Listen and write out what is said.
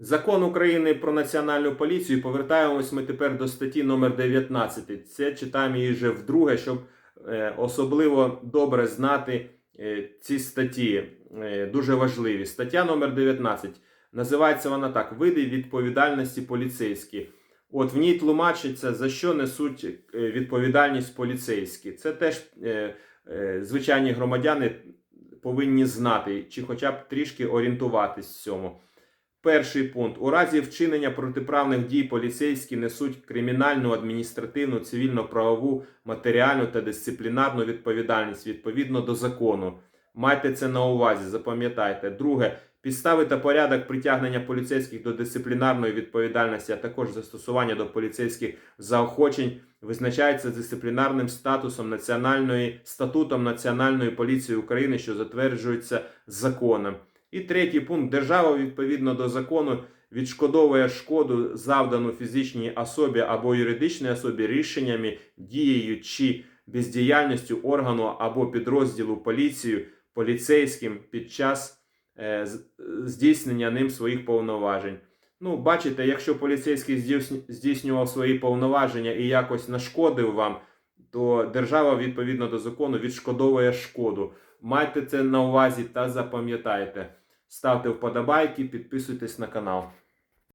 Закон України про національну поліцію. Повертаємось ми тепер до статті номер 19. Це читаємо її вже вдруге, щоб е, особливо добре знати е, ці статті. Е, дуже важливі. Стаття номер 19. Називається вона так: Види відповідальності поліцейські. От в ній тлумачиться, за що несуть відповідальність поліцейські. Це теж звичайні громадяни повинні знати, чи хоча б трішки орієнтуватись в цьому. Перший пункт. У разі вчинення протиправних дій поліцейські несуть кримінальну, адміністративну, цивільно-правову, матеріальну та дисциплінарну відповідальність відповідно до закону. Майте це на увазі, запам'ятайте. Друге. Підстави та порядок притягнення поліцейських до дисциплінарної відповідальності, а також застосування до поліцейських заохочень визначаються дисциплінарним статусом національної статутом Національної поліції України, що затверджується законом. І третій пункт: держава відповідно до закону відшкодовує шкоду, завдану фізичній особі або юридичній особі рішеннями, дією чи бездіяльністю органу або підрозділу поліції поліцейським під час е, здійснення ним своїх повноважень. Ну, бачите, якщо поліцейський здійснював свої повноваження і якось нашкодив вам, то держава відповідно до закону відшкодовує шкоду. Майте це на увазі та запам'ятайте. Ставте вподобайки, підписуйтесь на канал.